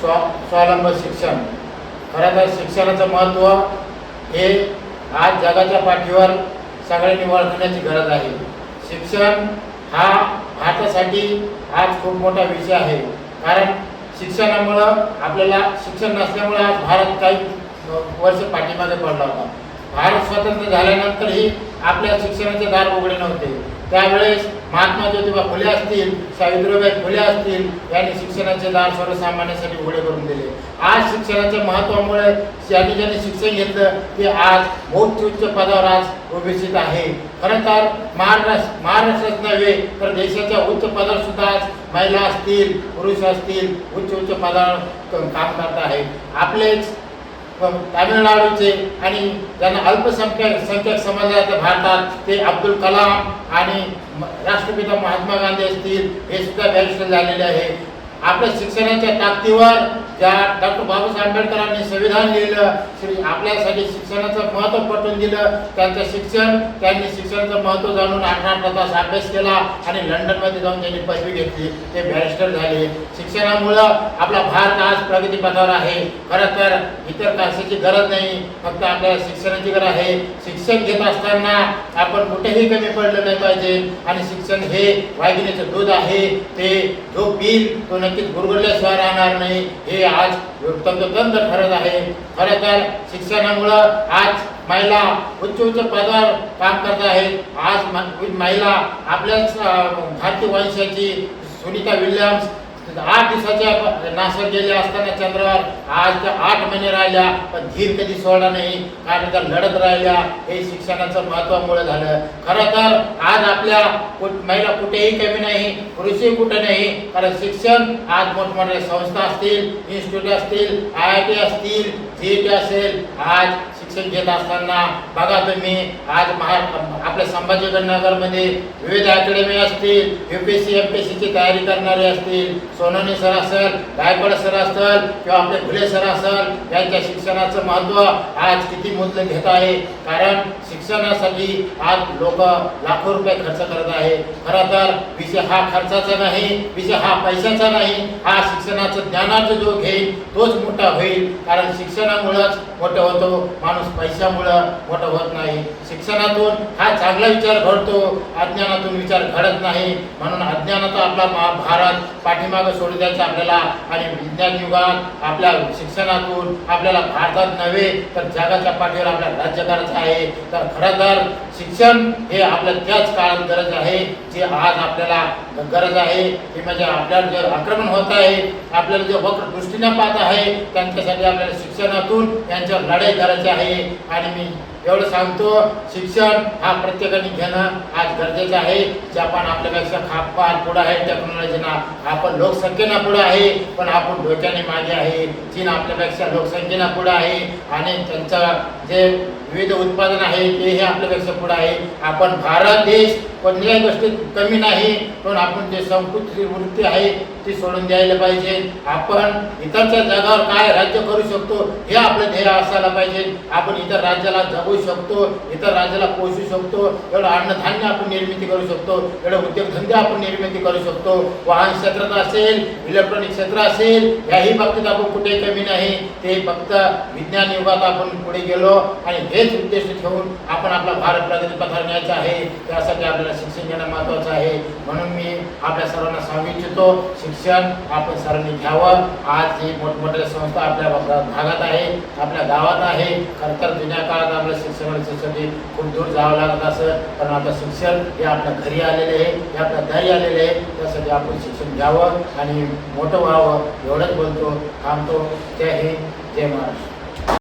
स्वा स्वावलंब शिक्षण. खरं तर शिक्षणाचं महत्त्व हे आज जगाच्या पाठीवर सगळ्यांनी ओळखण्याची गरज आहे. शिक्षण हा भारतासाठी आज खूप मोठा विषय आहे. कारण शिक्षणामुळं आपल्याला शिक्षण नसल्यामुळे आज भारत काही वर्ष पाठीमागे पडला होता. भारत स्वतंत्र झाल्यानंतरही आपल्या शिक्षणाचे दार उघडे नव्हते. त्यावेळेस महात्मा ज्योतिबा फुले असतील सावित्रीबाई फुले असतील यांनी शिक्षणाचे दार सर्वसामान्यासाठी उघडे करून दिले. आज शिक्षणाच्या महत्त्वामुळे ज्यांनी ज्यांनी शिक्षण घेतलं ते आज मोठ उच्च पदावर आज उभेसित आहे. खरं तर महाराष्ट्र महाराष्ट्रच नव्हे तर देशाच्या उच्च पदावर सुद्धा आज महिला असतील पुरुष असतील उच्च उच्च पदावर काम करत आहे आपलेच तामिळनाडूचे आणि ज्यांना अल्पसंख्याक संख्याक समजले भारतात ते अब्दुल कलाम आणि राष्ट्रपिता महात्मा गांधी असतील हे सुद्धा बॅरिस्टर झालेले आहे. आपल्या शिक्षणाच्या ताकदीवर ज्या डॉक्टर बाबासाहेब आंबेडकरांनी संविधान लिहिलं श्री आपल्यासाठी शिक्षणाचं महत्त्व पटवून दिलं. त्यांचं शिक्षण त्यांनी शिक्षणाचं महत्त्व जाणून अठरा अठरा तास अभ्यास केला आणि लंडनमध्ये जाऊन त्यांनी पदवी घेतली. ते बॅरिस्टर झाले. शिक्षणामुळं आपला भारत आज प्रगतीपथावर आहे. खरं तर इतर काशाची गरज नाही. फक्त आपल्याला शिक्षणाची गरज आहे. शिक्षण घेत असताना आपण कुठेही कमी पडलं नाही पाहिजे. आणि शिक्षण हे वाघिणीचं दूध आहे. ते जो पील तो नक्कीच गुरगुरल्याशिवाय राहणार नाही. हे आज तंत्र ठरत आहे. खरं तर शिक्षणामुळं आज महिला उच्च उच्च पदावर काम करत आहेत. आज महिला आपल्याच भारतीय वंशाची सुनीता विल्यम्स आठ दिवसाच्या नासर गेले असताना चंद्रावर आज त्या आठ महिने राहिल्या पण धीर कधी सोडला नाही कारण त्या लढत राहिल्या. हे शिक्षणाचं महत्वामुळे झालं. खरं तर आज आपल्या कुठ- महिला कुठेही कमी नाही पुरुषही कुठे नाही कारण शिक्षण आज मोठमोठ्या संस्था असतील इन्स्टिट्यूट असतील आय आय टी असतील जी असेल आज शिक्षण घेत असताना बघा तुम्ही आज महा आपल्या संभाजीनगरमध्ये विविध अकॅडमी असतील U P S C M P S सीची तयारी करणारे असतील सोनाने सर असेल गायकवाड सर असेल किंवा आपले फुले सर असेल यांच्या शिक्षणाचं महत्त्व आज किती मुद्दे घेत आहे. कारण शिक्षणासाठी आज लोक लाखो रुपये खर्च करत आहे. खरं तर विषय हा खर्चाचा नाही विषय हा पैशाचा नाही हा शिक्षणाचं ज्ञानाचं जो घेईल तोच मोठा होईल. कारण शिक्षणामुळंच मोठं होतो माणूस पैशामुळं मोठं होत नाही. शिक्षणातून हा चांगला विचार घडतो अज्ञानातून विचार घडत नाही. म्हणून अज्ञानाचा आपला महाभारत पाठीमाग पाठीमागं सोडू द्यायचं आपल्याला आणि विज्ञान युगात आपल्या शिक्षणातून आपल्याला भारतात नव्हे तर जगाच्या पाठीवर आपल्याला राज्य करायचं आहे. तर खरं तर शिक्षण हे आपल्या त्याच काळात गरज आहे जे आज आपल्याला गरज आहे. ती म्हणजे आपल्याला जे आक्रमण होत आहे आपल्याला जे वक्र दृष्टीने पाहत आहे त्यांच्यासाठी आपल्याला शिक्षणातून यांच्यावर लढाई करायची आहे. आणि मी एवढं सांगतो शिक्षण हा प्रत्येकाने घेणं आज गरजेचं आहे. जपान आपल्यापेक्षा खापार पुढं आहे टेक्नॉलॉजीना आपण लोकसंख्येनं पुढं आहे पण आपण डोक्याने मागे आहे. चीन आपल्यापेक्षा लोकसंख्येनं पुढं आहे. आणि त्यांचं जे विविध उत्पादन आहे तेही आपल्यापेक्षा पुढं आहे. आपण भारत देश कोणत्याही गोष्टीत कमी नाही पण आपण जे संकुचित वृत्ती आहे ती सोडून द्यायला पाहिजे. आपण इतरच्या जगावर काय राज्य करू शकतो हे आपलं ध्येय असायला पाहिजे. आपण इतर राज्याला जगू शकतो इतर राज्याला पोहोचू शकतो एवढं अन्नधान्य आपण निर्मिती करू शकतो एवढे उद्योगधंदे आपण निर्मिती करू शकतो वाहन क्षेत्रात असेल इलेक्ट्रॉनिक क्षेत्र असेल याही बाबतीत आपण कुठे कमी नाही ते फक्त विज्ञान युगात आपण पुढे गेलो आणि हेच उद्देश ठेवून आपण आपला भारत प्रगती न्यायचा आहे त्यासाठी आपल्याला शिक्षण घेणं महत्त्वाचं आहे. म्हणून मी आपल्या सर्वांना सांगू इच्छितो शिक्षण आपण सर्वांनी घ्यावं. आज जी मोठमोठ्या संस्था आपल्या भागात आहे आपल्या गावात आहे. खरं तर जुन्या काळात आपल्या शिक्षणासाठी खूप दूर जावं लागत असं. पण आता शिक्षण हे आपल्या घरी आलेले आहे हे आपल्या दारी आलेले आहे. त्यासाठी आपण शिक्षण घ्यावं आणि मोठं व्हावं एवढंच बोलतो. थांबतो. जय हिंद जय महाराष्ट्र.